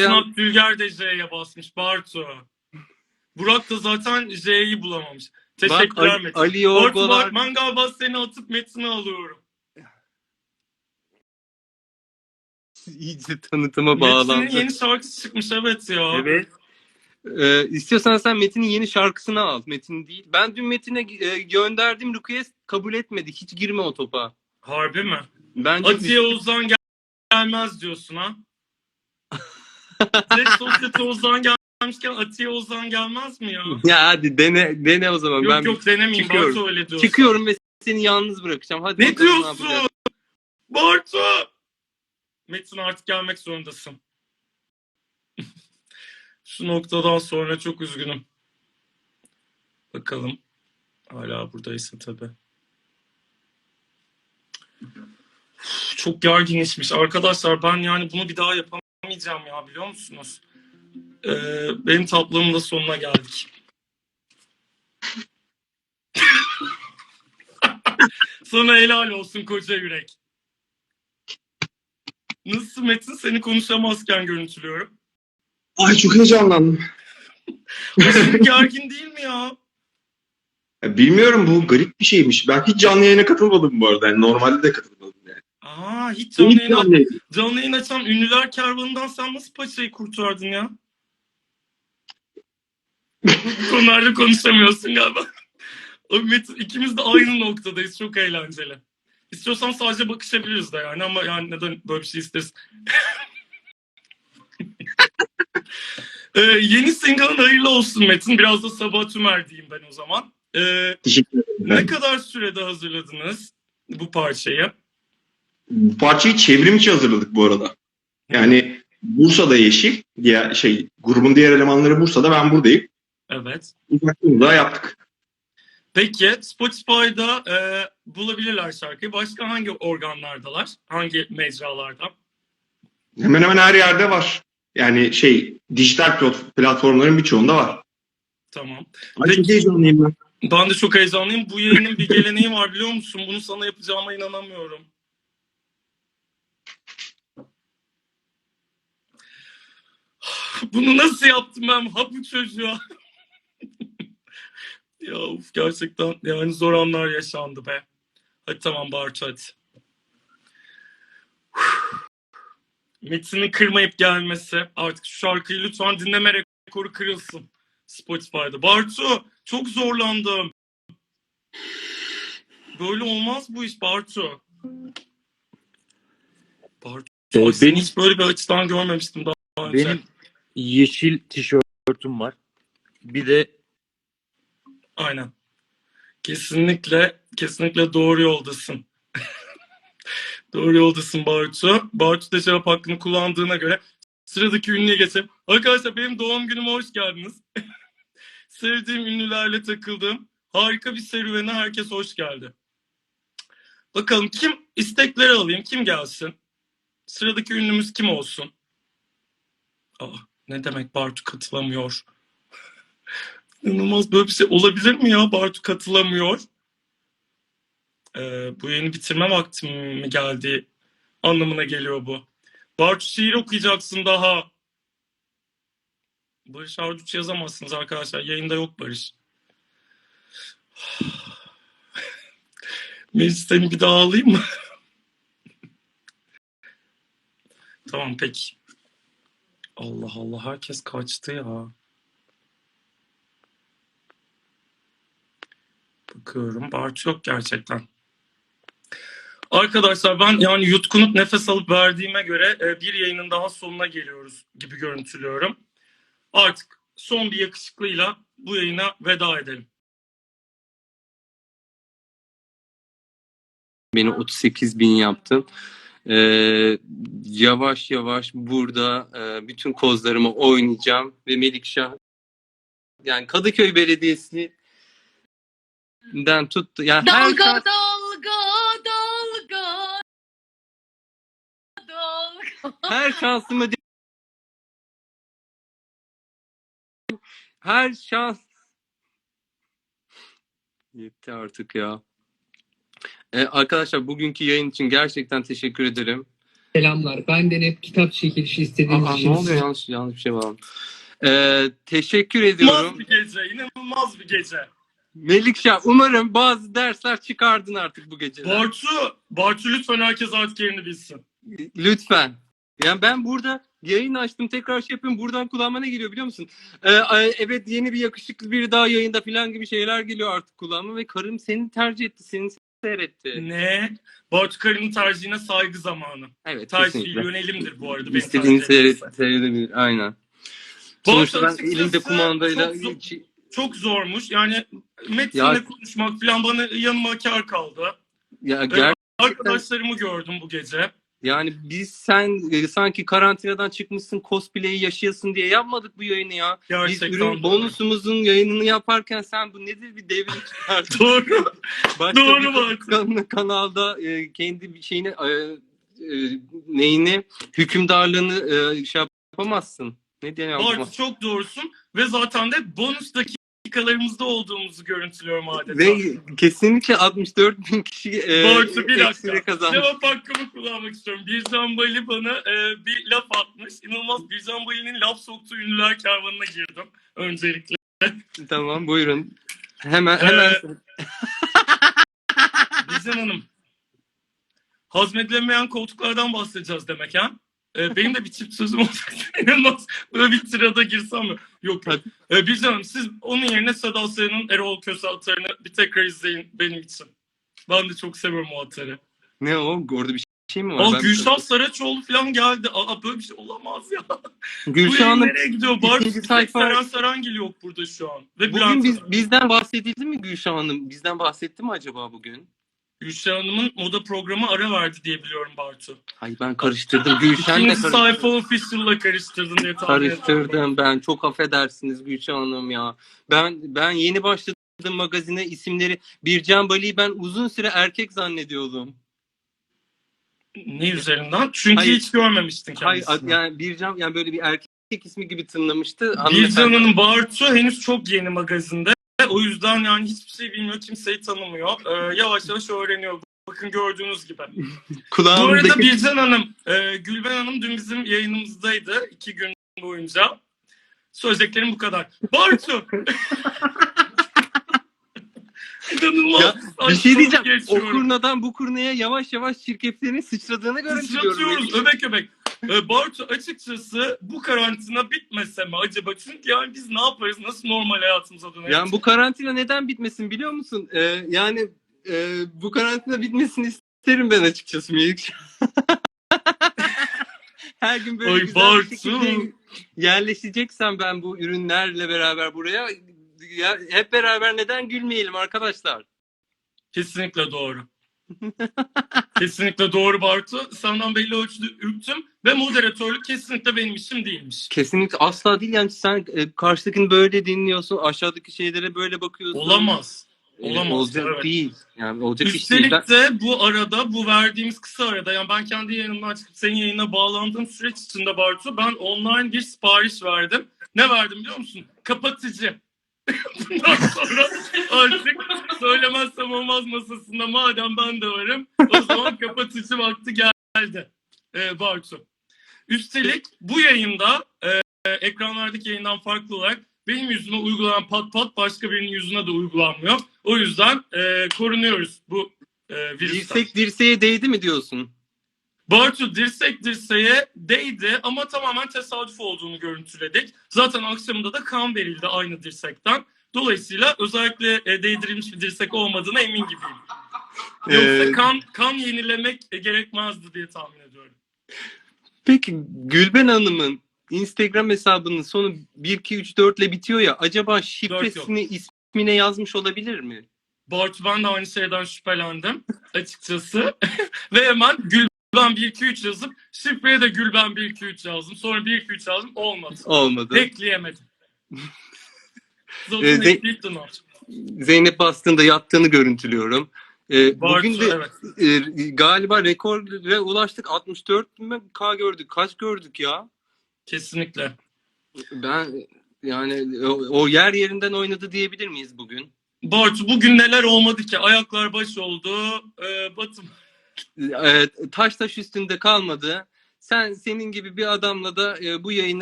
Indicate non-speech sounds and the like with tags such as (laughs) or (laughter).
Abdülger de J'ye basmış Bartu. Burak da zaten J'yi bulamamış. Bak Teşekkürler Ali, Metin. Ali Bartu Yorgolar. bak ben galiba seni atıp Metin'i alıyorum. (laughs) İyice tanıtıma Metin'in bağlandı. yeni şarkısı çıkmış evet ya. Evet. Ee, istiyorsan sen Metin'in yeni şarkısını al. Metin değil. Ben dün Metin'e e, gönderdiğim request kabul etmedi. Hiç girme o topa. Harbi mi? Bence Atiye Ozan gel- gelmez diyorsun ha? Tek sosyete Ozan gelmişken Atiye Ozan gelmez mi ya? ya hadi dene dene o zaman. Yok ben yok denemeyeyim çıkıyorum. Bartu öyle diyorsun. çıkıyorum ve seni yalnız bırakacağım. Hadi Ne bakalım diyorsun? yapacağız. Bartu! Metin artık gelmek zorundasın. (laughs) Şu noktadan sonra çok üzgünüm. Bakalım. Hala buradaysa tabii. Çok gergin geçmiş. Arkadaşlar ben yani bunu bir daha yapamayacağım ya biliyor musunuz? Ee, benim tatlımın da sonuna geldik. (laughs) Sana helal olsun koca yürek. Nasıl Metin seni konuşamazken görüntülüyorum. Ay çok heyecanlandım. (laughs) Aşırı gergin değil mi ya? Ya bilmiyorum bu garip bir şeymiş. Ben hiç canlı yayına katılmadım bu arada. Yani normalde de katılmadım. Aa hiç canlı Hiç yayın, yayın. canlı yayın açan ünlüler kervanından sen nasıl paçayı kurtardın ya? Bu konularda konuşamıyorsun galiba. Abi Metin ikimiz de aynı noktadayız. Çok eğlenceli. İstiyorsan sadece bakışabiliriz de yani ama yani neden böyle bir şey isteriz? (laughs) ee, yeni single'ın hayırlı olsun Metin. Biraz da Sabah Tümer diyeyim ben o zaman. Ee, Teşekkür ederim. ne kadar sürede hazırladınız bu parçayı? Bu parçayı çevrim içi hazırladık bu arada. Yani Bursa'da Yeşil, diğer şey grubun diğer elemanları Bursa'da ben buradayım. Evet. Uzaklığımızda yaptık. Peki Spotify'da e, bulabilirler şarkıyı. Başka hangi organlardalar? Hangi mecralarda? Hemen hemen her yerde var. Yani şey dijital plat- platformların birçoğunda var. Tamam. Ay Peki. çok heyecanlıyım ben. Ben de çok heyecanlıyım. Bu yayının bir geleneği var biliyor musun? Bunu sana yapacağıma inanamıyorum. (laughs) Bunu nasıl yaptım ben? Ha bu çocuğa. (laughs) ya uf, gerçekten yani zor anlar yaşandı be. Hadi tamam Bartu hadi. (sighs) Metin'i kırmayıp gelmesi. Artık şu şarkıyı lütfen dinleme rekoru kırılsın. Spotify'da. Bartu çok zorlandım. Böyle olmaz bu iş Bartu. Bartu. Ee, benim- hiç böyle bir açıdan görmemiştim daha önce. Benim yeşil tişörtüm var. Bir de Aynen. Kesinlikle, kesinlikle doğru yoldasın. (laughs) doğru yoldasın Bartu. Bartu da cevap hakkını kullandığına göre sıradaki ünlüye geçelim. Arkadaşlar benim doğum günüme hoş geldiniz. (laughs) Sevdiğim ünlülerle takıldım. Harika bir serüvene herkes hoş geldi. Bakalım kim istekleri alayım, kim gelsin? Sıradaki ünlümüz kim olsun? Aa, ne demek Bartu katılamıyor? İnanılmaz böyle bir şey olabilir mi ya? Bartu katılamıyor. Ee, bu yayını bitirme vaktim mi geldi anlamına geliyor bu. Bartu şiir okuyacaksın daha. Barış Arduç yazamazsınız arkadaşlar. Yayında yok Barış. (sighs) Meclis bir daha alayım mı? (laughs) tamam peki. Allah Allah herkes kaçtı ya. Bakıyorum. Bartu yok gerçekten. Arkadaşlar ben yani yutkunup nefes alıp verdiğime göre e, bir yayının daha sonuna geliyoruz gibi görüntülüyorum. Artık son bir yakışıklıyla bu yayına veda edelim. Beni 38 bin yaptın. Ee, yavaş yavaş burada e, bütün kozlarımı oynayacağım ve Melikşah yani Kadıköy Belediyesi'nden tuttu. Yani her Dalga şans- dalga dalga dalga. her şansımı her şans yetti artık ya. Ee, arkadaşlar bugünkü yayın için gerçekten teşekkür ederim. Selamlar. Benden hep kitap çekilişi istediğiniz Aa, için ne oluyor yanlış yanlış bir şey var. Ee, teşekkür ediyorum. İnanılmaz bir gece. inanılmaz bir gece. Melikşah umarım bazı dersler çıkardın artık bu gece. Bartu, Bartu lütfen herkes artık yerini bilsin. Lütfen. Yani ben burada yayın açtım tekrar şey yapıyorum buradan kulağıma ne geliyor biliyor musun? Ee, evet yeni bir yakışıklı biri daha yayında falan gibi şeyler geliyor artık kulağıma ve karım seni tercih etti seni seyretti. Ne? Bartu Karı'nın tercihine saygı zamanı. Evet Tercih kesinlikle. yönelimdir bu arada. benim İstediğini tercih seyret, etmesi. seyredebilir aynen. Bu Sonuçta ben açıkçası elimde kumandayla çok zor- hiç- Çok zormuş. Yani Metin'le Ya- konuşmak falan bana yanıma kar kaldı. ya ger- Arkadaşlarımı gördüm bu gece. Yani biz sen e, sanki karantinadan çıkmışsın cosplay'i yaşayasın diye yapmadık bu yayını ya. Biz Gerçekten. ürün doğru. bonusumuzun yayınını yaparken sen bu nedir bir devrim çıkardın. (laughs) Doğru. Başka Doğru bir Bartu. kan- kanalda e, kendi bir şeyini e, e, neyini hükümdarlığını e, şey yapamazsın. Ne diye Bartu yapamazsın. çok doğrusun. Ve zaten de bonus dakikalarımızda olduğumuzu görüntülüyorum adeta. Ve kesinlikle 64 bin kişi e, Bartu bir ekstra dakika. kazanmış. Cevap hakkımı kullanmak istiyorum. Bircan Bali bana e, bir laf atmış. İnanılmaz Bircan Bali'nin laf soktuğu ünlüler kervanına girdim öncelikle. Tamam buyurun. Hemen hemen Ee, Bircan Hanım. Hazmedilemeyen koltuklardan bahsedeceğiz demek ha? E, benim de bir çift sözüm olacak. (laughs) İnanılmaz. Böyle bir tirada girsem mi? Yok. Hadi. E, Bircan Hanım siz onun yerine Seda Sayan'ın Erol Köse atarını bir tekrar izleyin benim için. Ben de çok seviyorum o atarı. ne o? Orada bir şey mi var? Aa Ben- Gülşah Saraçoğlu falan geldi. Aa böyle bir şey olamaz ya. Bu Gülşah yayın Hanım nereye gidiyor? Bartu bir sayfa- Seren Serengil yok burada şu an. Ve bugün biz, bizden bahsedildi mi Gülşah Hanım? Bizden bahsetti mi acaba bugün? Gülşah Hanım'ın moda programı ara verdi diye biliyorum Bartu. Ay ben karıştırdım. Gülşen'le İkinci karıştırdım. sayfa official'la karıştırdın diye tahmin. Karıştırdım ben. Çok affedersiniz Gülşah Hanım ya. Ben ben yeni başladım magazine isimleri Bircan Bali'yi ben uzun süre erkek zannediyordum. Ne üzerinden? Çünkü Hayır. hiç görmemiştin Hayır kendisini. yani Bircan yani böyle bir erkek ismi gibi tınlamıştı. Bircan Hanımefendi- Hanım Bartu henüz çok yeni magazinde. O yüzden yani hiçbir şey bilmiyor, kimseyi tanımıyor. Ee, yavaş yavaş öğreniyor. Bakın gördüğünüz gibi. (laughs) Bu arada kulağımdaki Bircan Hanım, e, Gülben Hanım dün bizim yayınımızdaydı iki gün boyunca. Söyleyeceklerim bu kadar. Bartu! (laughs) İnanılmaz. Ya, bir şey diyeceğim. O geçiyorum. kurnadan bu kurnaya yavaş yavaş şirketlerin sıçradığını görüntülüyorum. Sıçratıyoruz öbek öbek. Ee, Bartu açıkçası bu karantina bitmese mi acaba? Çünkü yani biz ne yaparız? Nasıl normal hayatımıza döneriz? Yani bu karantina neden bitmesin biliyor musun? Ee, yani e, bu karantina bitmesini isterim ben açıkçası Melik. (laughs) Her gün böyle Ay, güzel Bartu. bir şekilde yerleşeceksem ben bu ürünlerle beraber buraya ya, hep beraber neden gülmeyelim arkadaşlar? Kesinlikle doğru. (laughs) kesinlikle doğru Bartu. Senden belli ölçüde ürktüm ve moderatörlük kesinlikle benim işim değilmiş. Kesinlikle asla değil yani sen e, karşıdakini böyle dinliyorsun aşağıdaki şeylere böyle bakıyorsun. Olamaz. E, Olamaz, olacak evet. değil. Yani olacak iş değil. Üstelik de bu arada, bu verdiğimiz kısa arada, yani ben kendi yayınımdan çıkıp senin yayına bağlandığım süreç içinde Bartu, ben online bir sipariş verdim. Ne verdim biliyor musun? Kapatıcı. Bundan sonra artık söylemezsem olmaz masasında madem ben de varım, o zaman kapatıcı vakti geldi. Ee, Bartu. Üstelik bu yayında e, ekranlardaki yayından farklı olarak benim yüzüme uygulanan pat pat başka birinin yüzüne de uygulanmıyor. O yüzden e, korunuyoruz bu e, virüsten. Dirsek dirseğe değdi mi diyorsun? Bartu dirsek dirseğe değdi ama tamamen tesadüf olduğunu görüntüledik. Zaten akşamında da kan verildi aynı dirsekten. Dolayısıyla özellikle e, değdirilmiş bir dirsek olmadığına emin gibiyim. Yoksa Ee, kan kan yenilemek e, gerekmezdi diye tahmin ediyorum. Peki Gülben Hanım'ın Instagram hesabının sonu 1 2 3 4 ile bitiyor ya acaba şifresini ismine yazmış olabilir mi? Bartu ben de aynı şeyden şüphelendim açıkçası. (laughs) Ve hemen Gülben 1-2-3 yazıp şifreye de Gülben 1-2-3 yazdım. Sonra 1-2-3 yazdım olmadı. Olmadı. Ekleyemedim. (laughs) Zaten Ee, ne yapacağım? Zeynep bastığında yattığını görüntülüyorum. Ee, Bartu bugün de e, galiba rekora ulaştık 64 mü K gördük. Kaç gördük ya? Kesinlikle. Ben yani o, o yer yerinden oynadı diyebilir miyiz bugün? Bartu bugün neler olmadı ki? Ayaklar baş oldu. Ee, Batım. Taş taş üstünde kalmadı. Sen senin gibi bir adamla da e, bu yayını